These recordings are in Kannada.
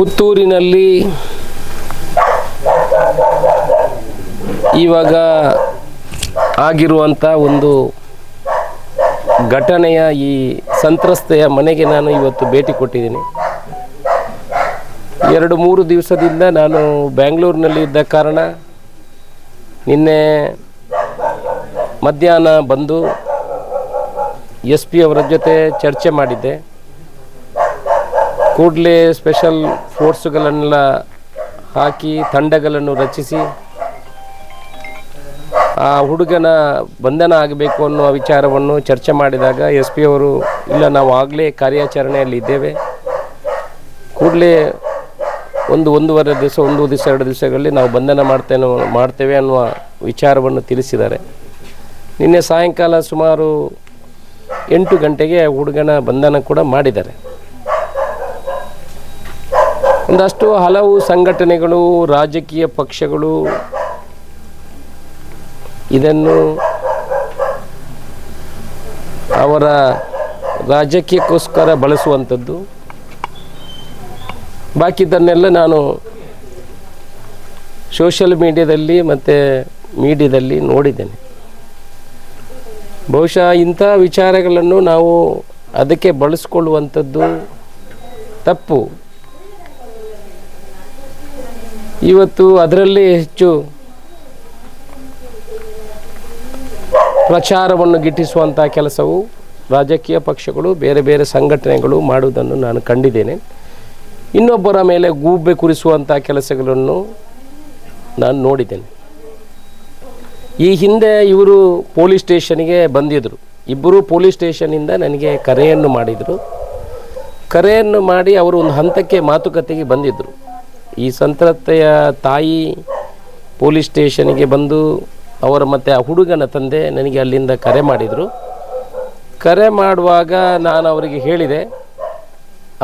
ಪುತ್ತೂರಿನಲ್ಲಿ ಇವಾಗ ಆಗಿರುವಂಥ ಒಂದು ಘಟನೆಯ ಈ ಸಂತ್ರಸ್ತೆಯ ಮನೆಗೆ ನಾನು ಇವತ್ತು ಭೇಟಿ ಕೊಟ್ಟಿದ್ದೀನಿ. ಎರಡು ಮೂರು ದಿವಸದಿಂದ ನಾನು ಬ್ಯಾಂಗ್ಳೂರಿನಲ್ಲಿ ಇದ್ದ ಕಾರಣ ನಿನ್ನೆ ಮಧ್ಯಾಹ್ನ ಬಂದು ಎಸ್ ಪಿ ಅವರ ಜೊತೆ ಚರ್ಚೆ ಮಾಡಿದ್ದೆ. ಕೂಡಲೇ ಸ್ಪೆಷಲ್ ಫೋರ್ಸ್ಗಳನ್ನೆಲ್ಲ ಹಾಕಿ, ತಂಡಗಳನ್ನು ರಚಿಸಿ, ಆ ಹುಡುಗನ ಬಂಧನ ಆಗಬೇಕು ಅನ್ನುವ ವಿಚಾರವನ್ನು ಚರ್ಚೆ ಮಾಡಿದಾಗ ಎಸ್ ಪಿ ಅವರು, ಇಲ್ಲ, ನಾವು ಆಗಲೇ ಕಾರ್ಯಾಚರಣೆಯಲ್ಲಿ ಇದ್ದೇವೆ. ಕೂಡಲೇ ಒಂದು ಒಂದೂವರೆ ದಿವಸ, ಒಂದು ದಿವಸ, ಎರಡು ದಿವಸಗಳಲ್ಲಿ ನಾವು ಬಂಧನ ಮಾಡ್ತೇನೆ, ಮಾಡ್ತೇವೆ ಅನ್ನುವ ವಿಚಾರವನ್ನು ತಿಳಿಸಿದ್ದಾರೆ. ನಿನ್ನೆ ಸಾಯಂಕಾಲ ಸುಮಾರು ಎಂಟು ಗಂಟೆಗೆ ಹುಡುಗನ ಬಂಧನ ಕೂಡ ಮಾಡಿದ್ದಾರೆ. ಒಂದಷ್ಟು ಹಲವು ಸಂಘಟನೆಗಳು, ರಾಜಕೀಯ ಪಕ್ಷಗಳು ಇದನ್ನು ಅವರ ರಾಜಕೀಯಕ್ಕೋಸ್ಕರ ಬಳಸುವಂಥದ್ದು. ಬಾಕಿದ್ದನ್ನೆಲ್ಲ ನಾನು ಸೋಷಿಯಲ್ ಮೀಡಿಯಾದಲ್ಲಿ ಮತ್ತು ಮೀಡಿಯಾದಲ್ಲಿ ನೋಡಿದ್ದೇನೆ. ಬಹುಶಃ ಇಂಥ ವಿಚಾರಗಳನ್ನು ನಾವು ಅದಕ್ಕೆ ಬಳಸ್ಕೊಳ್ಳುವಂಥದ್ದು ತಪ್ಪು. ಇವತ್ತು ಅದರಲ್ಲಿ ಹೆಚ್ಚು ಪ್ರಚಾರವನ್ನು ಗಿಟ್ಟಿಸುವಂಥ ಕೆಲಸವು ರಾಜಕೀಯ ಪಕ್ಷಗಳು, ಬೇರೆ ಬೇರೆ ಸಂಘಟನೆಗಳು ಮಾಡುವುದನ್ನು ನಾನು ಕಂಡಿದ್ದೇನೆ. ಇನ್ನೊಬ್ಬರ ಮೇಲೆ ಗೂಬೆ ಕುರಿಸುವಂಥ ಕೆಲಸಗಳನ್ನು ನಾನು ನೋಡಿದ್ದೇನೆ. ಈ ಹಿಂದೆ ಇವರು ಪೊಲೀಸ್ ಸ್ಟೇಷನ್ಗೆ ಬಂದಿದ್ದರು ಇಬ್ಬರು ಪೊಲೀಸ್ ಸ್ಟೇಷನಿಂದ ನನಗೆ ಕರೆಯನ್ನು ಮಾಡಿದರು. ಕರೆಯನ್ನು ಮಾಡಿ ಅವರು ಒಂದು ಹಂತಕ್ಕೆ ಮಾತುಕತೆಗೆ ಬಂದಿದ್ದರು ಈ ಸಂತ್ರಸ್ತೆಯ ತಾಯಿ ಪೊಲೀಸ್ ಸ್ಟೇಷನ್ಗೆ ಬಂದು ಅವರ ಮತ್ತು ಆ ಹುಡುಗನ ತಂದೆ ನನಗೆ ಅಲ್ಲಿಂದ ಕರೆ ಮಾಡಿದರು. ಕರೆ ಮಾಡುವಾಗ ನಾನು ಅವರಿಗೆ ಹೇಳಿದೆ,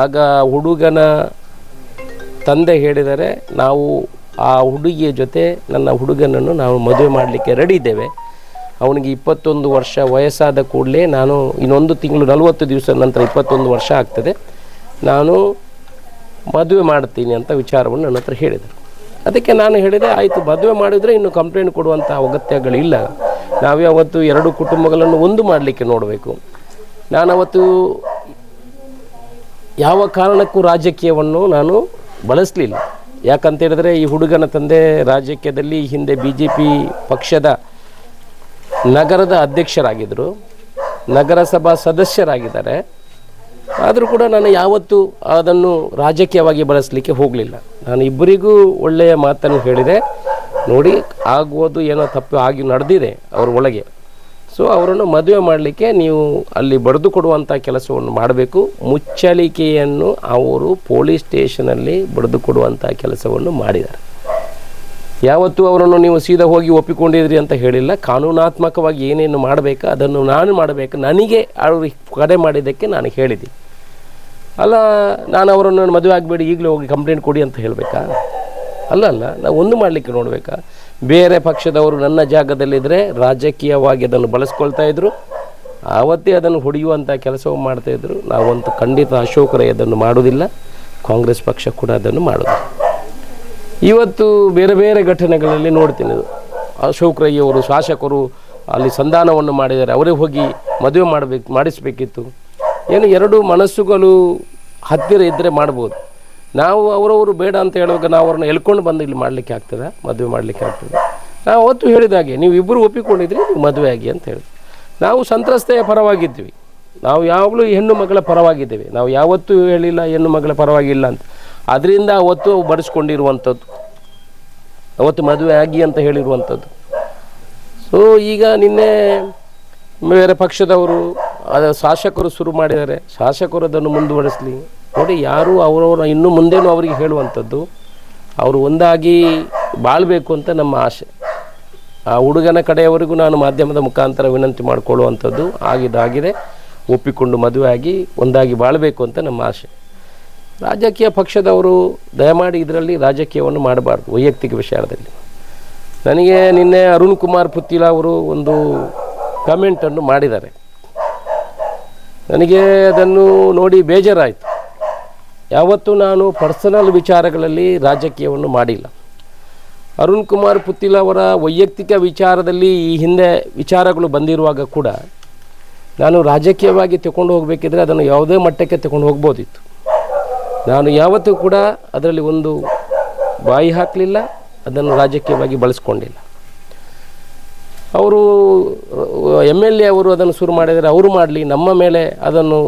ಆಗ ಹುಡುಗನ ತಂದೆ ಹೇಳಿದರೆ, ನಾವು ಆ ಹುಡುಗಿಯ ಜೊತೆ ನನ್ನ ಹುಡುಗನನ್ನು ನಾವು ಮದುವೆ ಮಾಡಲಿಕ್ಕೆ ರೆಡಿ ಇದ್ದೇವೆ. ಅವನಿಗೆ ಇಪ್ಪತ್ತೊಂದು ವರ್ಷ ವಯಸ್ಸಾದ ಕೂಡಲೇ ನಾನು ಇನ್ನೊಂದು ತಿಂಗಳು ನಲವತ್ತು ದಿವಸ ನಂತರ ಇಪ್ಪತ್ತೊಂದು ವರ್ಷ ಆಗ್ತದೆ. ನಾನು ಮದುವೆ ಮಾಡ್ತೀನಿ ಅಂತ ವಿಚಾರವನ್ನು ನನ್ನ ಹತ್ರ ಹೇಳಿದರು. ಅದಕ್ಕೆ ನಾನು ಹೇಳಿದೆ, ಆಯಿತು, ಮದುವೆ ಮಾಡಿದರೆ ಇನ್ನು ಕಂಪ್ಲೇಂಟ್ ಕೊಡುವಂಥ ಅಗತ್ಯಗಳಿಲ್ಲ. ನಾವ್ಯಾವತ್ತು ಎರಡು ಕುಟುಂಬಗಳನ್ನು ಒಂದು ಮಾಡಲಿಕ್ಕೆ ನೋಡಬೇಕು. ನಾನು ಅವತ್ತು ಯಾವ ಕಾರಣಕ್ಕೂ ರಾಜಕೀಯವನ್ನು ನಾನು ಬಳಸಲಿಲ್ಲ. ಯಾಕಂತ ಹೇಳಿದ್ರೆ, ಈ ಹುಡುಗನ ತಂದೆ ರಾಜಕೀಯದಲ್ಲಿ ಹಿಂದೆ ಬಿ ಜೆ ಪಿ ಪಕ್ಷದ ನಗರದ ಅಧ್ಯಕ್ಷರಾಗಿದ್ದರು. ನಗರಸಭಾ ಸದಸ್ಯರಾಗಿದ್ದಾರೆ. ಆದರೂ ಕೂಡ ನಾನು ಯಾವತ್ತೂ ಅದನ್ನು ರಾಜಕೀಯವಾಗಿ ಬಳಸಲಿಕ್ಕೆ ಹೋಗಲಿಲ್ಲ. ನಾನು ಇಬ್ಬರಿಗೂ ಒಳ್ಳೆಯ ಮಾತನ್ನು ಹೇಳಿದೆ. ನೋಡಿ, ಆಗುವುದು ಏನೋ ತಪ್ಪು ಆಗಿ ನಡೆದಿದೆ ಅವ್ರ ಒಳಗೆ. ಸೊ ಅವರನ್ನು ಮದುವೆ ಮಾಡಲಿಕ್ಕೆ ನೀವು ಅಲ್ಲಿ ಬರೆದು ಕೊಡುವಂಥ ಕೆಲಸವನ್ನು ಮಾಡಬೇಕು. ಮುಚ್ಚಳಿಕೆಯನ್ನು ಅವರು ಪೊಲೀಸ್ ಸ್ಟೇಷನಲ್ಲಿ ಬರೆದು ಕೊಡುವಂಥ ಕೆಲಸವನ್ನು ಮಾಡಿದ್ದಾರೆ. ಯಾವತ್ತೂ ಅವರನ್ನು ನೀವು ಸೀದಾ ಹೋಗಿ ಒಪ್ಪಿಕೊಂಡಿದ್ರಿ ಅಂತ ಹೇಳಿಲ್ಲ. ಕಾನೂನಾತ್ಮಕವಾಗಿ ಏನೇನು ಮಾಡಬೇಕು, ಅದನ್ನು ನಾನು ಮಾಡಬೇಕು. ನನಗೆ ಅವರು ಕರೆ ಮಾಡಿದ್ದಕ್ಕೆ ನಾನು ಹೇಳಿದೆ ಅಲ್ಲ, ನಾನು ಅವರನ್ನು ಮದುವೆ ಆಗಬೇಡಿ, ಈಗಲೇ ಹೋಗಿ ಕಂಪ್ಲೇಂಟ್ ಕೊಡಿ ಅಂತ ಹೇಳಬೇಕಾ? ಅಲ್ಲ ಅಲ್ಲ, ನಾವು ಒಂದು ಮಾಡಲಿಕ್ಕೆ ನೋಡಬೇಕಾ? ಬೇರೆ ಪಕ್ಷದವರು ನನ್ನ ಜಾಗದಲ್ಲಿದ್ದರೆ ರಾಜಕೀಯವಾಗಿ ಅದನ್ನು ಬಳಸ್ಕೊಳ್ತಾ ಇದ್ದರು ಆವತ್ತೇ ಅದನ್ನು ಹೊಡೆಯುವಂಥ ಕೆಲಸವು ಮಾಡ್ತಾಯಿದ್ರು ನಾವಂತೂ ಖಂಡಿತ ಅಶೋಕ್ ರೈ ಅದನ್ನು ಮಾಡೋದಿಲ್ಲ ಕಾಂಗ್ರೆಸ್ ಪಕ್ಷ ಕೂಡ ಅದನ್ನು ಮಾಡೋದಿಲ್ಲ ಇವತ್ತು ಬೇರೆ ಬೇರೆ ಘಟನೆಗಳಲ್ಲಿ ನೋಡ್ತೀನಿ ಅಶೋಕ್ ರೈ ಅವರು ಶಾಸಕರು ಅಲ್ಲಿ ಸಂಧಾನವನ್ನು ಮಾಡಿದ್ದಾರೆ. ಅವರೇ ಹೋಗಿ ಮದುವೆ ಮಾಡಬೇಕು, ಮಾಡಿಸಬೇಕಿತ್ತು. ಏನು ಎರಡು ಮನಸ್ಸುಗಳು ಹತ್ತಿರ ಇದ್ದರೆ ಮಾಡ್ಬೋದು. ನಾವು ಅವರವರು ಬೇಡ ಅಂತ ಹೇಳುವಾಗ ನಾವು ಅವ್ರನ್ನ ಎಳ್ಕೊಂಡು ಬಂದು ಇಲ್ಲಿ ಮಾಡಲಿಕ್ಕೆ ಆಗ್ತದೆ, ಮದುವೆ ಮಾಡಲಿಕ್ಕೆ ಆಗ್ತದೆ. ನಾವು ಅವತ್ತು ಹೇಳಿದಾಗೆ ನೀವು ಇಬ್ಬರು ಒಪ್ಪಿಕೊಂಡಿದ್ರಿ, ನೀವು ಮದುವೆ ಆಗಿ ಅಂತ ಹೇಳಿ ನಾವು ಸಂತ್ರಸ್ತೆಯ ಪರವಾಗಿದ್ವಿ ನಾವು ಯಾವಾಗಲೂ ಹೆಣ್ಣು ಮಗಳ ಪರವಾಗಿದ್ದೇವೆ. ನಾವು ಯಾವತ್ತೂ ಹೇಳಿಲ್ಲ, ಹೆಣ್ಣು ಮಗಳ ಪರವಾಗಿಲ್ಲ ಅಂತ. ಅದರಿಂದ ಅವತ್ತು ಬಡಿಸ್ಕೊಂಡಿರುವಂಥದ್ದು, ಅವತ್ತು ಮದುವೆ ಆಗಿ ಅಂತ ಹೇಳಿರುವಂಥದ್ದು. ಸೊ ಈಗ ನಿನ್ನೆ ಬೇರೆ ಪಕ್ಷದವರು, ಅದ ಶಾಸಕರು ಶುರು ಮಾಡಿದ್ದಾರೆ. ಶಾಸಕರು ಅದನ್ನು ಮುಂದುವರಿಸಲಿ. ನೋಡಿ, ಯಾರು ಅವರವರ ಇನ್ನು ಮುಂದೇನು ಅವರಿಗೆ ಹೇಳುವಂಥದ್ದು, ಅವರು ಒಂದಾಗಿ ಬಾಳಬೇಕು ಅಂತ ನಮ್ಮ ಆಸೆ ಆ ಹುಡುಗನ ಕಡೆಯವರೆಗೂ ನಾನು ಮಾಧ್ಯಮದ ಮುಖಾಂತರ ವಿನಂತಿ ಮಾಡಿಕೊಳ್ಳುವಂಥದ್ದು ಆಗಿದ್ದಾಗಿದೆ ಒಪ್ಪಿಕೊಂಡು ಮದುವೆ ಆಗಿ ಒಂದಾಗಿ ಬಾಳಬೇಕು ಅಂತ ನಮ್ಮ ಆಸೆ ರಾಜಕೀಯ ಪಕ್ಷದವರು ದಯಮಾಡಿ ಇದರಲ್ಲಿ ರಾಜಕೀಯವನ್ನು ಮಾಡಬಾರ್ದು, ವೈಯಕ್ತಿಕ ವಿಚಾರದಲ್ಲಿ ನನಗೆ ನಿನ್ನೆ ಅರುಣ್ ಕುಮಾರ್ ಪುತ್ತಿಲ ಅವರು ಒಂದು ಕಮೆಂಟನ್ನು ಮಾಡಿದ್ದಾರೆ. ನನಗೆ ಅದನ್ನು ನೋಡಿ ಬೇಜಾರಾಯಿತು. ಯಾವತ್ತೂ ನಾನು ಪರ್ಸನಲ್ ವಿಚಾರಗಳಲ್ಲಿ ರಾಜಕೀಯವನ್ನು ಮಾಡಿಲ್ಲ. ಅರುಣ್ ಕುಮಾರ್ ಪುತ್ತಿಲ ಅವರ ವೈಯಕ್ತಿಕ ವಿಚಾರದಲ್ಲಿ ಈ ಹಿಂದೆ ವಿಚಾರಗಳು ಬಂದಿರುವಾಗ ಕೂಡ ನಾನು ರಾಜಕೀಯವಾಗಿ ತಗೊಂಡು ಹೋಗಬೇಕಿದ್ರೆ ಅದನ್ನು ಯಾವುದೇ ಮಟ್ಟಕ್ಕೆ ತಗೊಂಡು ಹೋಗ್ಬೋದಿತ್ತು. ನಾನು ಯಾವತ್ತೂ ಕೂಡ ಅದರಲ್ಲಿ ಒಂದು ಬಾಯಿ ಹಾಕಲಿಲ್ಲ, ಅದನ್ನು ರಾಜಕೀಯವಾಗಿ ಬಳಸ್ಕೊಂಡಿಲ್ಲ. ಅವರು, ಎಂ ಎಲ್ ಎ ಅವರು ಅದನ್ನು ಶುರು ಮಾಡಿದರೆ ಅವರು ಮಾಡಲಿ, ನಮ್ಮ ಮೇಲೆ ಅದನ್ನು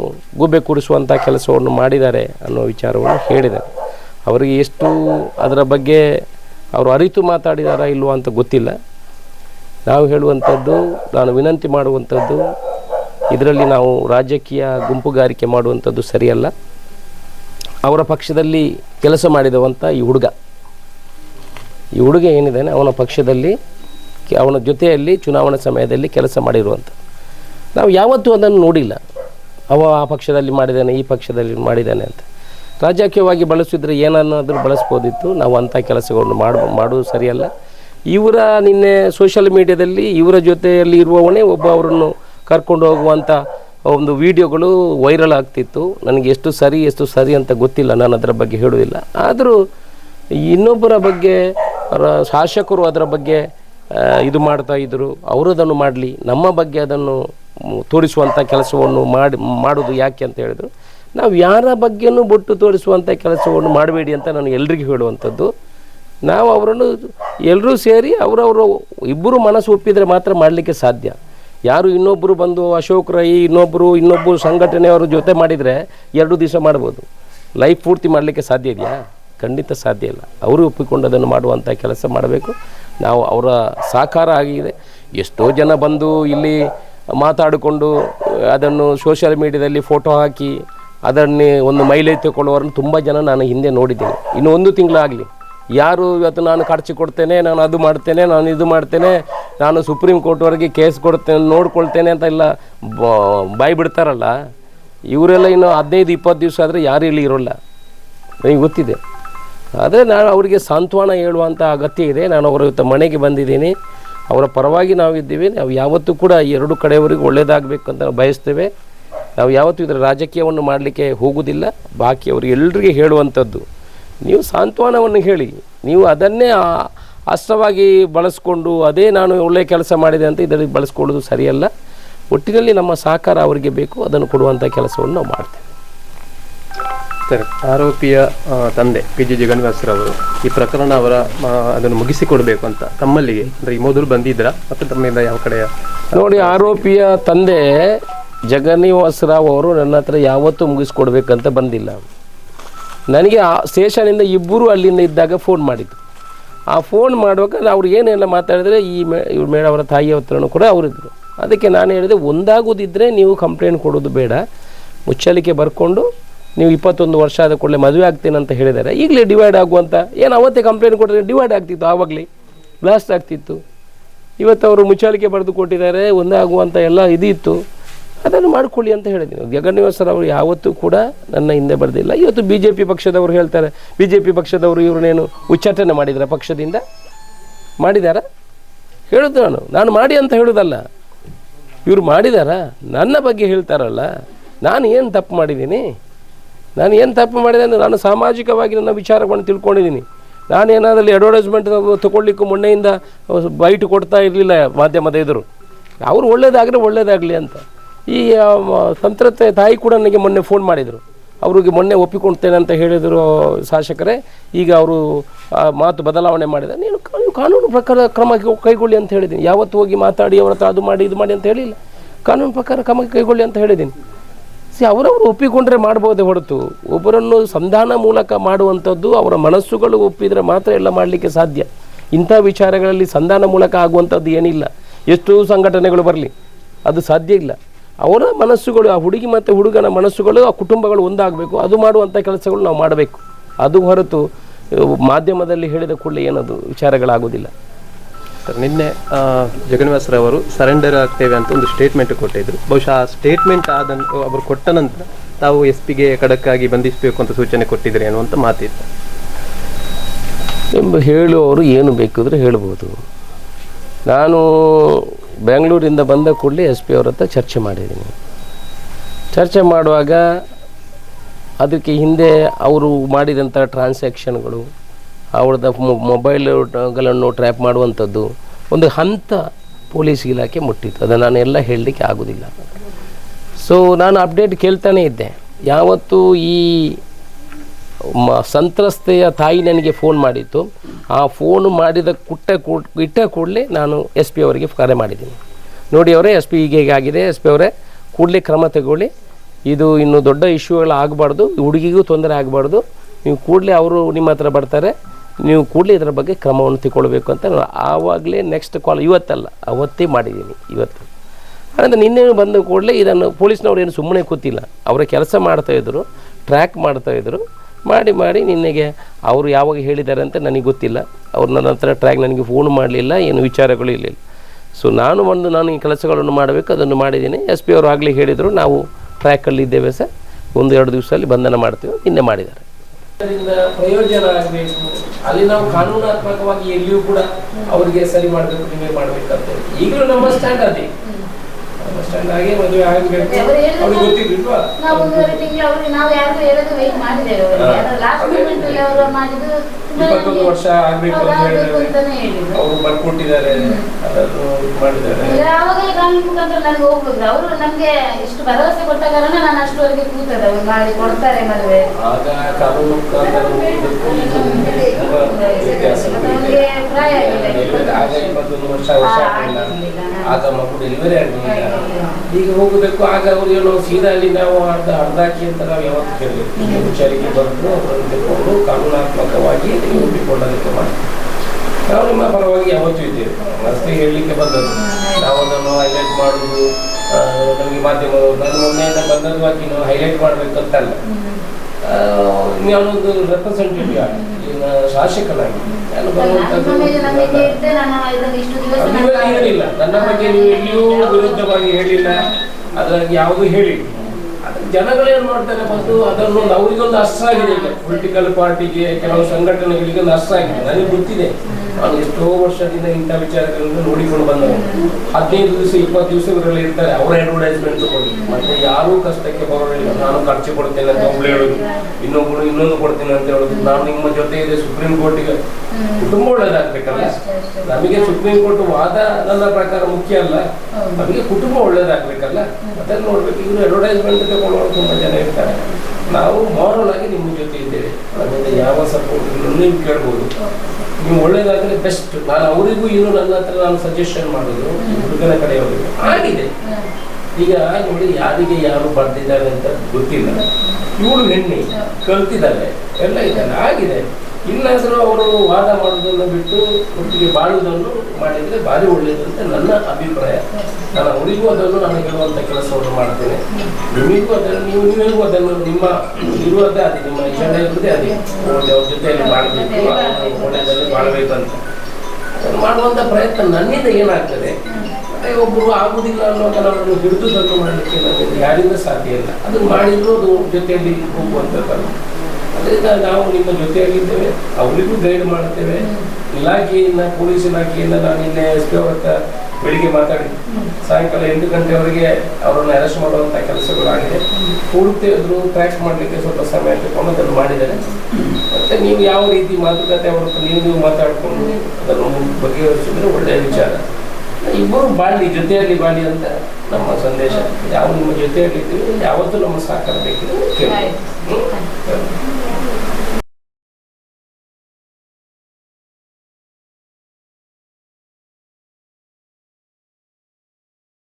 ಗೂಬೆ ಕೂರಿಸುವಂಥ ಕೆಲಸವನ್ನು ಮಾಡಿದ್ದಾರೆ ಅನ್ನೋ ವಿಚಾರವನ್ನು ಹೇಳಿದ್ದಾರೆ ಅವರಿಗೆ ಎಷ್ಟು ಅದರ ಬಗ್ಗೆ ಅವರು ಅರಿತು ಮಾತಾಡಿದಾರಾ ಇಲ್ವಾ ಅಂತ ಗೊತ್ತಿಲ್ಲ. ನಾವು ಹೇಳುವಂಥದ್ದು, ನಾನು ವಿನಂತಿ ಮಾಡುವಂಥದ್ದು, ಇದರಲ್ಲಿ ನಾವು ರಾಜಕೀಯ ಗುಂಪುಗಾರಿಕೆ ಮಾಡುವಂಥದ್ದು ಸರಿಯಲ್ಲ. ಅವರ ಪಕ್ಷದಲ್ಲಿ ಕೆಲಸ ಮಾಡಿದವಂಥ ಈ ಹುಡುಗ. ಈ ಹುಡುಗ ಏನಿದ್ದಾನೆ, ಅವನ ಪಕ್ಷದಲ್ಲಿ ಅವನ ಜೊತೆಯಲ್ಲಿ ಚುನಾವಣಾ ಸಮಯದಲ್ಲಿ ಕೆಲಸ ಮಾಡಿರುವಂಥ ನಾವು ಯಾವತ್ತೂ ಅದನ್ನು ನೋಡಿಲ್ಲ. ಅವ ಆ ಪಕ್ಷದಲ್ಲಿ ಮಾಡಿದ್ದಾನೆ ಈ ಪಕ್ಷದಲ್ಲಿ ಮಾಡಿದ್ದಾನೆ ಅಂತ. ರಾಜಕೀಯವಾಗಿ ಬಳಸಿದ್ರೆ ಏನನ್ನಾದರೂ ಬಳಸ್ಬೋದಿತ್ತು. ನಾವು ಅಂಥ ಕೆಲಸಗಳನ್ನು ಮಾಡ ಮಾಡೋದು ಸರಿಯಲ್ಲ. ಇವರ ನಿನ್ನೆ ಸೋಷಿಯಲ್ ಮೀಡಿಯಾದಲ್ಲಿ ಇವರ ಜೊತೆಯಲ್ಲಿ ಇರುವವನೇ ಒಬ್ಬ ಅವರನ್ನು ಕರ್ಕೊಂಡು ಹೋಗುವಂಥ ಒಂದು ವಿಡಿಯೋಗಳು ವೈರಲ್ ಆಗ್ತಿತ್ತು. ನನಗೆ ಎಷ್ಟು ಸರಿ ಎಷ್ಟು ಸರಿ ಅಂತ ಗೊತ್ತಿಲ್ಲ, ನಾನು ಅದರ ಬಗ್ಗೆ ಹೇಳುವುದಿಲ್ಲ. ಆದರೂ ಇನ್ನೊಬ್ಬರ ಬಗ್ಗೆ ಶಾಸಕರು ಅದರ ಬಗ್ಗೆ ಇದು ಮಾಡ್ತಾ ಇದ್ದರು ಅವರು ಅದನ್ನು ಮಾಡಲಿ, ನಮ್ಮ ಬಗ್ಗೆ ಅದನ್ನು ತೋರಿಸುವಂಥ ಕೆಲಸವನ್ನು ಮಾಡಿ ಮಾಡೋದು ಯಾಕೆ ಅಂತ ಹೇಳಿದರು. ನಾವು ಯಾರ ಬಗ್ಗೆನೂ ಬೊಟ್ಟು ತೋರಿಸುವಂಥ ಕೆಲಸವನ್ನು ಮಾಡಬೇಡಿ ಅಂತ ನಾನು ಎಲ್ರಿಗೂ ಹೇಳುವಂಥದ್ದು. ನಾವು ಅವರನ್ನು ಎಲ್ಲರೂ ಸೇರಿ ಅವರವರು ಇಬ್ಬರು ಮನಸ್ಸು ಒಪ್ಪಿದರೆ ಮಾತ್ರ ಮಾಡಲಿಕ್ಕೆ ಸಾಧ್ಯ. ಯಾರು ಇನ್ನೊಬ್ಬರು ಬಂದು ಅಶೋಕ್ ರೈ ಇನ್ನೊಬ್ಬರು ಇನ್ನೊಬ್ಬರು ಸಂಘಟನೆಯವರ ಜೊತೆ ಮಾಡಿದರೆ ಎರಡು ದಿವಸ ಮಾಡ್ಬೋದು. ಲೈಫ್ ಪೂರ್ತಿ ಮಾಡಲಿಕ್ಕೆ ಸಾಧ್ಯ ಇದೆಯಾ? ಖಂಡಿತ ಸಾಧ್ಯ ಇಲ್ಲ. ಅವರು ಒಪ್ಪಿಕೊಂಡು ಅದನ್ನು ಮಾಡುವಂಥ ಕೆಲಸ ಮಾಡಬೇಕು. ನಾವು ಅವರ ಸಹಕಾರ ಆಗಿದೆ. ಎಷ್ಟೋ ಜನ ಬಂದು ಇಲ್ಲಿ ಮಾತಾಡಿಕೊಂಡು, ಅದನ್ನು ಸೋಷಿಯಲ್ ಮೀಡಿಯಾದಲ್ಲಿ ಫೋಟೋ ಹಾಕಿ, ಅದನ್ನೇ ಒಂದು ಮೈಲೇಜ್ ತಗೊಳ್ಳುವವರನ್ನು ತುಂಬ ಜನ ನಾನು ಹಿಂದೆ ನೋಡಿದ್ದೀನಿ. ಇನ್ನು ಒಂದು ತಿಂಗಳಾಗಲಿ. ಯಾರು ಇವತ್ತು ನಾನು ಖರ್ಚು ಕೊಡ್ತೇನೆ, ನಾನು ಅದು ಮಾಡ್ತೇನೆ, ನಾನು ಇದು ಮಾಡ್ತೇನೆ ನಾನು ಸುಪ್ರೀಂ ಕೋರ್ಟ್ವರೆಗೆ ಕೇಸ್ ಕೊಡ್ತೇನೆ, ನೋಡ್ಕೊಳ್ತೇನೆ ಅಂತ ಎಲ್ಲ ಬಾಯಿ ಬಿಡ್ತಾರಲ್ಲ? ಇವರೆಲ್ಲ ಇನ್ನು ಹದಿನೈದು, ಇಪ್ಪತ್ತು ದಿವಸ ಆದರೆ ಯಾರು ಇಲ್ಲಿ ಇರೋಲ್ಲ. ನನಗೆ ಗೊತ್ತಿದೆ. ಆದರೆ ನಾನು ಅವರಿಗೆ ಸಾಂತ್ವನ ಹೇಳುವಂಥ ಅಗತ್ಯ ಇದೆ. ನಾನು ಅವರ ಇವತ್ತು ಮನೆಗೆ ಬಂದಿದ್ದೀನಿ. ಅವರ ಪರವಾಗಿ ನಾವು ಇದ್ದೀವಿ. ನಾವು ಯಾವತ್ತೂ ಕೂಡ ಎರಡು ಕಡೆಯವರಿಗೂ ಒಳ್ಳೆಯದಾಗಬೇಕು ಅಂತ ನಾವು ಬಯಸ್ತೇವೆ. ನಾವು ಯಾವತ್ತೂ ಇದರ ರಾಜಕೀಯವನ್ನು ಮಾಡಲಿಕ್ಕೆ ಹೋಗುವುದಿಲ್ಲ. ಬಾಕಿ ಅವರು ಎಲ್ರಿಗೆ ಹೇಳುವಂಥದ್ದು, ನೀವು ಸಾಂತ್ವನವನ್ನು ಹೇಳಿ. ನೀವು ಅದನ್ನೇ ಅಸ್ತ್ರವಾಗಿ ಬಳಸ್ಕೊಂಡು ಅದೇ ನಾನು ಒಳ್ಳೆಯ ಕೆಲಸ ಮಾಡಿದೆ ಅಂತ ಇದರಲ್ಲಿ ಬಳಸ್ಕೊಳ್ಳೋದು ಸರಿಯಲ್ಲ. ಒಟ್ಟಿನಲ್ಲಿ ನಮ್ಮ ಸಹಕಾರ ಅವರಿಗೆ ಬೇಕು ಅದನ್ನು ಕೊಡುವಂಥ ಕೆಲಸವನ್ನು ನಾವು ಮಾಡ್ತೇವೆ. ಸರಿ ಆರೋಪಿಯ ತಂದೆ ಪಿ ಜಿ ಜಗನ್ವಾಸರವರು ಈ ಪ್ರಕರಣ ಅವರ ಅದನ್ನು ಮುಗಿಸಿಕೊಡಬೇಕು ಅಂತ ತಮ್ಮಲ್ಲಿಗೆ ಅಂದರೆ ಈ ಮೊದಲು ಬಂದಿದ್ದೀರಾ ಮತ್ತು ತಮ್ಮಿಂದ ಯಾವ ಕಡೆಯ ನೋಡಿ ಆರೋಪಿಯ ತಂದೆ ಜಗನ್ನಿವಾಸರಾವ್ ಅವರು ನನ್ನ ಹತ್ರ ಯಾವತ್ತೂ ಮುಗಿಸ್ಕೊಡ್ಬೇಕಂತ ಬಂದಿಲ್ಲ. ನನಗೆ ಆ ಸ್ಟೇಷನಿಂದ ಇಬ್ಬರು ಅಲ್ಲಿಂದ ಇದ್ದಾಗ ಫೋನ್ ಮಾಡಿದ್ದು. ಆ ಫೋನ್ ಮಾಡುವಾಗ ಅವ್ರು ಏನೆಲ್ಲ ಮಾತಾಡಿದ್ರೆ ಈ ಮೇ ಇವ್ರ ಮೇಡ ಅವರ ತಾಯಿ ಹತ್ರನೂ ಕೂಡ ಅವರಿದ್ದರು ಅದಕ್ಕೆ ನಾನು ಹೇಳಿದೆ ಒಂದಾಗೋದಿದ್ದರೆ ನೀವು ಕಂಪ್ಲೇಂಟ್ ಕೊಡೋದು ಬೇಡ. ಮುಚ್ಚಲಿಕ್ಕೆ ಬರ್ಕೊಂಡು ನೀವು ಇಪ್ಪತ್ತೊಂದು ವರ್ಷ ಆದ ಕೂಡಲೇ ಮದುವೆ ಆಗ್ತೀನಿ ಅಂತ ಹೇಳಿದ್ದಾರೆ. ಈಗಲೇ ಡಿವೈಡ್ ಆಗುವಂಥ ಏನು ಅವತ್ತೇ ಕಂಪ್ಲೇಂಟ್ ಕೊಟ್ಟರೆ ಡಿವೈಡ್ ಆಗ್ತಿತ್ತು, ಆವಾಗಲೇ. ಬ್ಲಾಸ್ಟ್ ಆಗ್ತಿತ್ತು. ಇವತ್ತು ಅವರು ಮುಚ್ಚಾಲಿಕೆ ಬರೆದು ಕೊಟ್ಟಿದ್ದಾರೆ ಒಂದಾಗುವಂಥ ಎಲ್ಲ ಇದು ಇತ್ತು ಅದನ್ನು ಮಾಡಿಕೊಳ್ಳಿ ಅಂತ ಹೇಳಿದ್ದೀನಿ ಜಗನ್ನಿವಾಸರ್ ಅವರು ಯಾವತ್ತೂ ಕೂಡ ನನ್ನ ಹಿಂದೆ ಬರೆದಿಲ್ಲ. ಇವತ್ತು ಬಿ ಜೆ ಪಿ ಪಕ್ಷದವರು ಹೇಳ್ತಾರೆ ಬಿ ಜೆ ಪಿ ಪಕ್ಷದವರು ಇವ್ರನ್ನೇನು ಉಚ್ಚಾಟನೆ ಮಾಡಿದಾರ? ಪಕ್ಷದಿಂದ? ಮಾಡಿದಾರ? ಹೇಳುದು ನಾನು. ನಾನು ಮಾಡಿ ಅಂತ ಹೇಳೋದಲ್ಲ. ಇವ್ರು ಮಾಡಿದಾರ? ನನ್ನ ಬಗ್ಗೆ ಹೇಳ್ತಾರಲ್ಲ. ನಾನು ಏನು ತಪ್ಪು ಮಾಡಿದ್ದೀನಿ? ನಾನು ಏನು ತಪ್ಪು ಮಾಡಿದೆ ಅಂದರೆ ನಾನು ಸಾಮಾಜಿಕವಾಗಿ ನನ್ನ ವಿಚಾರಗಳನ್ನು ತಿಳ್ಕೊಂಡಿದ್ದೀನಿ. ನಾನು ನಾನೇನಾದಲ್ಲಿ ಅಡ್ವರ್ಟೈಸ್ಮೆಂಟ್ ತಗೊಳ್ಲಿಕ್ಕೂ ಮೊನ್ನೆಯಿಂದ ಬೈಟ್ ಕೊಡ್ತಾ ಇರಲಿಲ್ಲ ಮಾಧ್ಯಮದ ಎದುರು. ಅವರು ಒಳ್ಳೇದಾದರೆ ಒಳ್ಳೇದಾಗಲಿ ಅಂತ. ಈ ತಂತ್ರತೆ ತಾಯಿ ಕೂಡ ನನಗೆ ಮೊನ್ನೆ ಫೋನ್ ಮಾಡಿದರು. ಅವ್ರಿಗೆ ಮೊನ್ನೆ ಒಪ್ಪಿಕೊಳ್ತೇನೆ ಅಂತ ಹೇಳಿದರು ಶಾಸಕರೇ. ಈಗ ಅವರು ಮಾತು ಬದಲಾವಣೆ ಮಾಡಿದ. ನೀನು ಕಾನೂನು ಪ್ರಕಾರ ಕ್ರಮ ಕೈಗೊಳ್ಳಿ ಅಂತ ಹೇಳಿದ್ದೀನಿ. ಯಾವತ್ತು ಹೋಗಿ ಮಾತಾಡಿ, ಅವ್ರ ಹತ್ರ ಅದು ಮಾಡಿ, ಇದು ಮಾಡಿ ಅಂತ ಹೇಳಿಲ್ಲ. ಕಾನೂನು ಪ್ರಕಾರ ಕ್ರಮ ಕೈಗೊಳ್ಳಿ ಅಂತ ಹೇಳಿದ್ದೀನಿ. ಸಿ, ಅವರವರು ಒಪ್ಪಿಕೊಂಡ್ರೆ ಮಾಡ್ಬೋದೇ ಹೊರತು. ಒಬ್ಬರನ್ನು ಸಂಧಾನ ಮೂಲಕ ಮಾಡುವಂಥದ್ದು ಅವರ ಮನಸ್ಸುಗಳು ಒಪ್ಪಿದರೆ ಮಾತ್ರ ಎಲ್ಲ ಮಾಡಲಿಕ್ಕೆ ಸಾಧ್ಯ. ಇಂಥ ವಿಚಾರಗಳಲ್ಲಿ ಸಂಧಾನ ಮೂಲಕ ಆಗುವಂಥದ್ದು ಏನಿಲ್ಲ. ಎಷ್ಟು ಸಂಘಟನೆಗಳು ಬರಲಿ. ಅದು ಸಾಧ್ಯ ಇಲ್ಲ. ಅವರ ಮನಸ್ಸುಗಳು ಆ ಹುಡುಗಿ ಮತ್ತು ಹುಡುಗನ ಮನಸ್ಸುಗಳು ಆ ಕುಟುಂಬಗಳು ಒಂದಾಗಬೇಕು. ಅದು ಮಾಡುವಂಥ ಕೆಲಸಗಳು ನಾವು ಮಾಡಬೇಕು. ಅದು ಹೊರತು ಮಾಧ್ಯಮದಲ್ಲಿ ಹೇಳಿದ ಕೂಡಲೇ ಏನದು ವಿಚಾರಗಳಾಗೋದಿಲ್ಲ ಸರ್ ನಿನ್ನೆ ಜಗನ್ವಾಸರವರು ಸರೆಂಡರ್ ಆಗ್ತೇವೆ ಅಂತ ಒಂದು ಸ್ಟೇಟ್ಮೆಂಟ್ ಕೊಟ್ಟಿದ್ರು. ಬಹುಶಃ ಆ ಸ್ಟೇಟ್ಮೆಂಟ್ ಆದ ಅವರು ಕೊಟ್ಟ ನಂತರ ತಾವು ಎಸ್ ಪಿಗೆ ಖಡಕ್ಕಾಗಿ ಬಂಧಿಸಬೇಕು ಅಂತ ಸೂಚನೆ ಕೊಟ್ಟಿದ್ರಿ ಅನ್ನುವಂಥ ಮಾತಿತ್ತು. ಎಂಬ ಹೇಳುವವರು ಏನು ಬೇಕಿದ್ರೆ ಹೇಳ್ಬೋದು. ನಾನು ಬೆಂಗಳೂರಿಂದ ಬಂದ ಕೂಡಲೇ ಎಸ್ ಪಿ ಅವ್ರ ಹತ್ರ ಚರ್ಚೆ ಮಾಡಿದ್ದೀನಿ. ಚರ್ಚೆ ಮಾಡುವಾಗ ಅದಕ್ಕೆ ಹಿಂದೆ ಅವರು ಮಾಡಿದಂಥ ಟ್ರಾನ್ಸಾಕ್ಷನ್ಗಳು ಅವ್ರದ್ದು ಮೊಬೈಲ್ಗಳನ್ನು ಟ್ರ್ಯಾಪ್ ಮಾಡುವಂಥದ್ದು, ಒಂದು ಹಂತ ಪೊಲೀಸ್ ಇಲಾಖೆ ಮುಟ್ಟಿತ್ತು. ಅದನ್ನು ನಾನು ಎಲ್ಲ ಹೇಳಲಿಕ್ಕೆ ಆಗೋದಿಲ್ಲ. ಸೊ ನಾನು ಅಪ್ಡೇಟ್ ಕೇಳ್ತಾನೇ ಇದ್ದೆ. ಯಾವತ್ತು ಈ ಮ, ಸಂತ್ರಸ್ತೆಯ ತಾಯಿ ನನಗೆ ಫೋನ್ ಮಾಡಿತ್ತು. ಆ ಫೋನ್ ಮಾಡಿದ ಕುಟ್ಟ ಕೂಡ್ ಇಟ್ಟ ಕೂಡಲೇ ನಾನು ಎಸ್ ಪಿ ಅವರಿಗೆ ಕರೆ ಮಾಡಿದ್ದೀನಿ. ನೋಡಿ ಅವರೇ, ಎಸ್ ಪಿ ಹೀಗೆ ಆಗಿದೆ. ಎಸ್ ಪಿ ಅವರೇ, ಕೂಡಲೇ ಕ್ರಮ ತಗೊಳ್ಳಿ. ಇದು ಇನ್ನು ದೊಡ್ಡ ಇಶ್ಯೂಗಳು ಆಗಬಾರ್ದು. ಹುಡುಗಿಗೂ ತೊಂದರೆ ಆಗಬಾರ್ದು. ನೀವು ಕೂಡಲೇ ಅವರು ನಿಮ್ಮ ಹತ್ರ ಬರ್ತಾರೆ. ನೀವು ಕೂಡಲೇ ಇದರ ಬಗ್ಗೆ ಕ್ರಮವನ್ನು ತಗೊಳ್ಬೇಕು ಅಂತ ಆವಾಗಲೇ ನೆಕ್ಸ್ಟ್ ಕಾಲ್ ಇವತ್ತಲ್ಲ, ಅವತ್ತೇ ಮಾಡಿದ್ದೀನಿ, ಇವತ್ತು. ಅಂದರೆ ನಿನ್ನೆ ಬಂದ ಕೂಡಲೇ ಇದನ್ನು ಪೊಲೀಸ್ನವ್ರು ಏನು ಸುಮ್ಮನೆ ಕೂತಿಲ್ಲ. ಅವರ ಕೆಲಸ ಮಾಡ್ತಾಯಿದ್ರು ಟ್ರ್ಯಾಕ್ ಮಾಡ್ತಾಯಿದ್ರು ಮಾಡಿ ಮಾಡಿ ನಿನಗೆ ಅವರು ಯಾವಾಗ ಹೇಳಿದ್ದಾರೆ ಅಂತ ನನಗೆ ಗೊತ್ತಿಲ್ಲ. ಅವ್ರು ನನ್ನ ಹತ್ರ ಟ್ರ್ಯಾಕ್ ನನಗೆ ಫೋನ್ ಮಾಡಲಿಲ್ಲ, ಏನು ವಿಚಾರಗಳು ಇರಲಿಲ್ಲ. ಸೊ ನಾನು ಒಂದು ನಾನು ಈ ಕೆಲಸಗಳನ್ನು ಮಾಡಬೇಕು, ಅದನ್ನು ಮಾಡಿದ್ದೀನಿ. ಎಸ್ ಪಿ ಅವರು ಆಗಲಿ ಹೇಳಿದರು, ನಾವು ಟ್ರ್ಯಾಕಲ್ಲಿ ಇದ್ದೇವೆ ಸರ್. ಒಂದು ಎರಡು ದಿವಸದಲ್ಲಿ ಬಂಧನ ಮಾಡ್ತೀವಿ, ನಿನ್ನೆ ಮಾಡಿದ್ದಾರೆ. ಪ್ರಯೋಜನ ಆಗಬೇಕು ಅಲ್ಲಿ ನಾವು ಕಾನೂನಾತ್ಮಕವಾಗಿ ಎಲ್ಲಿಯೂ ಕೂಡ ಅವರಿಗೆ ಸರಿ ಮಾಡಬೇಕು ನೀವೇ ಮಾಡಬೇಕಂತ ಈಗಲೂ ನಮ್ಮ ಸ್ಟ್ಯಾಂಡ್ ಅದೇ ಮದುವೆ ಆಗಬೇಕು ಅವ್ರಿಗೆ ಗೊತ್ತಿರ್ಲಿಲ್ವಾ ನಾವು ಒಂದೂವರೆ ತಿಂಗಳು ಅವ್ರಿಗೆ ನಾವು ಯಾರಿಗೂ ಹೇಳೋದು ವೆಯ್ಟ್ ಮಾಡಿದ್ದೇವೆ ಅವರಿಗೆ ಲಾಸ್ಟ್ ಮೂಮೆಂಟ್ ಅಲ್ಲಿ ಅವರು ಮಾಡಿದ್ದು ಇಪ್ಪತ್ತೊಂದು ವರ್ಷ ಆಗ್ಬೇಕು ಅಂತ ಹೇಳಿದ್ರು. ಅವರು ಬರ್ಕೊಟ್ಟಿದ್ದಾರೆ ಅದನ್ನು ಮಾಡಿದ್ದಾರೆ. ಯಾವಾಗಲೇ ಕಾನೂನು ಮುಖಾಂತರ ನನಗೆ ಅವರು ನಮ್ಗೆ ಇಷ್ಟು ಭರವಸೆ ಕೊಟ್ಟ ಕಾರಣ ನಾನು ಅಷ್ಟುವರೆಗೆ ಕೂತದೆ ಅವ್ರು ಮಾಡಿ ಕೊಡ್ತಾರೆ ಮದುವೆ. ಆಗ ಕಾನೂನು ಮುಖಾಂತರ ವ್ಯತ್ಯಾಸ. ಆಗ ಇಪ್ಪತ್ತೊಂದು ವರ್ಷ ವರ್ಷ ಆಗಿಲ್ಲ. ಆಗ ಮಗು ಡೆಲಿವರಿ ಆಗಲಿಲ್ಲ. ಈಗ ಹೋಗಬೇಕು ಆಗ ಅವರು ಏನೋ ಸೀದಾ ಅಲ್ಲಿ ನಾವು ಅರ್ಧ ಅರ್ಧಾಕಿ ಅಂತ ನಾವು ಯಾವತ್ತು ಕೇಳಬೇಕು. ವಿಚಾರಿಗೆ ಬಂದು ಅವರನ್ನು ತೆಗೆದುಕೊಂಡು ಕಾನೂನಾತ್ಮಕವಾಗಿ ಒಪ್ಪಿಕೊಳ್ಳೋದಕ್ಕೆ ಮಾಡಿ. ನಾವು ನಿಮ್ಮ ಪರವಾಗಿ ಯಾವತ್ತೂ ಇದ್ದೇವೆ. ಅಷ್ಟೇ ಹೇಳಲಿಕ್ಕೆ ಬಂದದ್ದು. ನಾವು ಅದನ್ನು ಹೈಲೈಟ್ ಮಾಡುವುದು ನಮಗೆ ಮಾಧ್ಯಮದವರು ನಾನು ಮೊನ್ನೆಯಿಂದ ಬಂದದ್ದು ನಾವು ಹೈಲೈಟ್ ಮಾಡಬೇಕಂತಲ್ಲ ನಾನೊಂದು ರೆಪ್ರೆಸೆಂಟೇಟಿವ್ ಆಗಿ ಶಾಸಕನಾಗಿ. ನಾನು ನನ್ನ ಬರುವಂಥದ್ದು ಹೇಳಿಲ್ಲ. ಬಗ್ಗೆ ನೀವು ಎಲ್ಲಿಯೂ ವಿರುದ್ಧವಾಗಿ ಹೇಳಿಲ್ಲ. ಅದ್ರಾಗ ಯಾವುದೂ ಹೇಳಿಲ್ಲ. ಜನಗಳೇನು ಮಾಡ್ತಾರೆ ಮತ್ತು ಅದನ್ನು ಅವರಿಗೊಂದು ಅಸ್ತ್ರ ಆಗಿದೆ ಈಗ. ಪೊಲಿಟಿಕಲ್ ಪಾರ್ಟಿಗೆ ಕೆಲವು ಸಂಘಟನೆಗಳಿಗೆ ಒಂದು ಅಷ್ಟ ಆಗಿದೆ. ನನಗೆ ಗೊತ್ತಿದೆ. ನಾನು ಎಷ್ಟೋ ವರ್ಷದಿಂದ ಇಂಥ ವಿಚಾರಗಳನ್ನು ನೋಡಿಕೊಂಡು ಬಂದವರು ಹದಿನೈದು ದಿವಸ ಇಪ್ಪತ್ತು ದಿವಸ ಇವರಲ್ಲಿ ಇರ್ತಾರೆ. ಅವರ ಅಡ್ವರ್ಟೈಸ್ಮೆಂಟ್ ಕೊಡಿ ಮತ್ತೆ ಯಾರೂ ಕಷ್ಟಕ್ಕೆ ಬರೋದಿಲ್ಲ ನಾನು ಖರ್ಚು ಕೊಡ್ತೇನೆ ಅಂತ ಒಬ್ಳು ಹೇಳೋದು. ಇನ್ನೊಬ್ರು ಇನ್ನೊಂದು ಕೊಡ್ತೇನೆ ಅಂತ ಹೇಳೋದು. ನಾನು ನಿಮ್ಮ ಜೊತೆ ಇದೆ ಸುಪ್ರೀಂ ಕೋರ್ಟಿಗೆ ಕುಟುಂಬ ಒಳ್ಳೇದಾಗ್ಬೇಕಲ್ಲ? ಅಷ್ಟೇ, ಅಷ್ಟೇ. ನಮಗೆ ಸುಪ್ರೀಂ ಕೋರ್ಟ್ ವಾದ ನನ್ನ ಪ್ರಕಾರ ಮುಖ್ಯ ಅಲ್ಲ. ನಮಗೆ ಕುಟುಂಬ ಒಳ್ಳೇದಾಗ್ಬೇಕಲ್ಲ? ಅದನ್ನು ನೋಡ್ಬೇಕು. ಇವರು ಅಡ್ವರ್ಟೈಸ್ಮೆಂಟ್ ತಗೊಳ್ಳೋರು ತುಂಬಾ ಜನ ಇರ್ತಾರೆ ನಾವು ಮಾರಲ್ ಆಗಿ ನಿಮ್ಮ ಜೊತೆ ಇದ್ದೇವೆ. ಅದರಿಂದ ಯಾವ ಸಪೋರ್ಟ್ ನೀವು ಕೇಳ್ಬೋದು. ನೀವು ಒಳ್ಳೇದಾದ್ರೆ ಬೆಸ್ಟ್ ನಾನು ಅವರಿಗೂ ಇವರು ನನ್ನ ಹತ್ರ ನಾನು ಸಜೆಷನ್ ಮಾಡೋದು ಹುಡುಗನ ಕಡೆಯವರಿಗೆ. ಆಗಿದೆ. ಈಗ ನೋಡಿ, ಯಾರಿಗೆ ಯಾರು ಬರ್ದಿದ್ದಾರೆ ಅಂತ ಗೊತ್ತಿಲ್ಲ. ಇವಳು ಹೆಣ್ಣಿ, ಕಲ್ತಿದ್ದಾಳೆ, ಎಲ್ಲ ಇದ್ದಾರೆ ಆಗಿದೆ. ಇನ್ನಾದರೂ ಅವರು ವಾದ ಮಾಡುವುದನ್ನು ಬಿಟ್ಟು ಒಟ್ಟಿಗೆ ಬಾಳುವುದನ್ನು ಮಾಡಿದರೆ ಭಾರಿ ಒಳ್ಳೆಯದು ನನ್ನ ಅಭಿಪ್ರಾಯ. ನಾನು ಅವರಿಗೂ ಅದನ್ನು ನಾನು ಹೇಳುವಂಥ ಕೆಲಸವನ್ನು ಮಾಡ್ತೇನೆ. ನಿಮಗೂ ಅದನ್ನು, ನೀವು ನೀವೇಗೂ ಅದನ್ನು ನಿಮ್ಮ ಇರುವುದೇ ಅದೇ ನಿಮ್ಮ ಇಚ್ಛೆ ಇರುವುದೇ ಅದೇ ಅವ್ರ ಜೊತೆಯಲ್ಲಿ ಮಾಡಬೇಕು ಒಳ್ಳೆಯದಲ್ಲಿ ಅದನ್ನು ಮಾಡುವಂಥ ಪ್ರಯತ್ನ ನನ್ನಿಂದ ಏನಾಗ್ತದೆ? ಒಬ್ಬರು ಆಗುದಿಲ್ಲ ಅನ್ನೋದನ್ನ ಅವರನ್ನು ಹಿಡಿದು ತಂದು ಮಾಡಲಿಕ್ಕೆ ನನ್ನಿಂದ ಯಾರಿಂದ ಸಾಧ್ಯ ಇಲ್ಲ. ಅದನ್ನು ಮಾಡಿದ್ರು ಅದು ಜೊತೆಯಲ್ಲಿ ಹೋಗುವಂಥದ್ದಲ್ಲ ಅದರಿಂದ ನಾವು ನಿಮ್ಮ ಜೊತೆಯಾಗಿದ್ದೇವೆ. ಅವರಿಗೂ ಗೈಡ್ ಮಾಡ್ತೇವೆ ಇಲಾಖೆಯಿಂದ ಪೊಲೀಸ್ ಇಲಾಖೆಯಿಂದ ನಾನು ನಿನ್ನೆ ಎಸ್ ಪಿ ಅವ್ರ ಬೆಳಿಗ್ಗೆ ಮಾತಾಡಿ ಸಾಯಂಕಾಲ ಎಂಟು ಗಂಟೆವರೆಗೆ ಅವರನ್ನು ಅರೆಸ್ಟ್ ಮಾಡುವಂಥ ಕೆಲಸಗಳಾಗಿದೆ. ಪೂರ್ತಿ ಅದ್ರ ಟ್ರ್ಯಾಕ್ ಮಾಡಲಿಕ್ಕೆ ಸ್ವಲ್ಪ ಸಮಯ ತಗೊಂಡು ಅದನ್ನು ಮಾಡಿದ್ದಾರೆ. ಮತ್ತೆ ನೀವು ಯಾವ ರೀತಿ ಮಾತುಕತೆ ಅವರ ನೀವು ನೀವು ಮಾತಾಡಿಕೊಂಡು ಅದನ್ನು ಬಗೆಹರಿಸಿದ್ರೆ ಒಳ್ಳೆಯ ವಿಚಾರ. ಇಬ್ಬರು ಬಾಳಿ ಜೊತೆಯಲ್ಲಿ ಬಾಳಿ ಅಂತ ನಮ್ಮ ಸಂದೇಶ. ಯಾವ ನಿಮ್ಮ ಜೊತೆಯಲ್ಲಿದ್ದೀವಿ ಯಾವತ್ತೂ ನಮ್ಮ ಸಹಕಾರ ಬೇಕಿದೆ?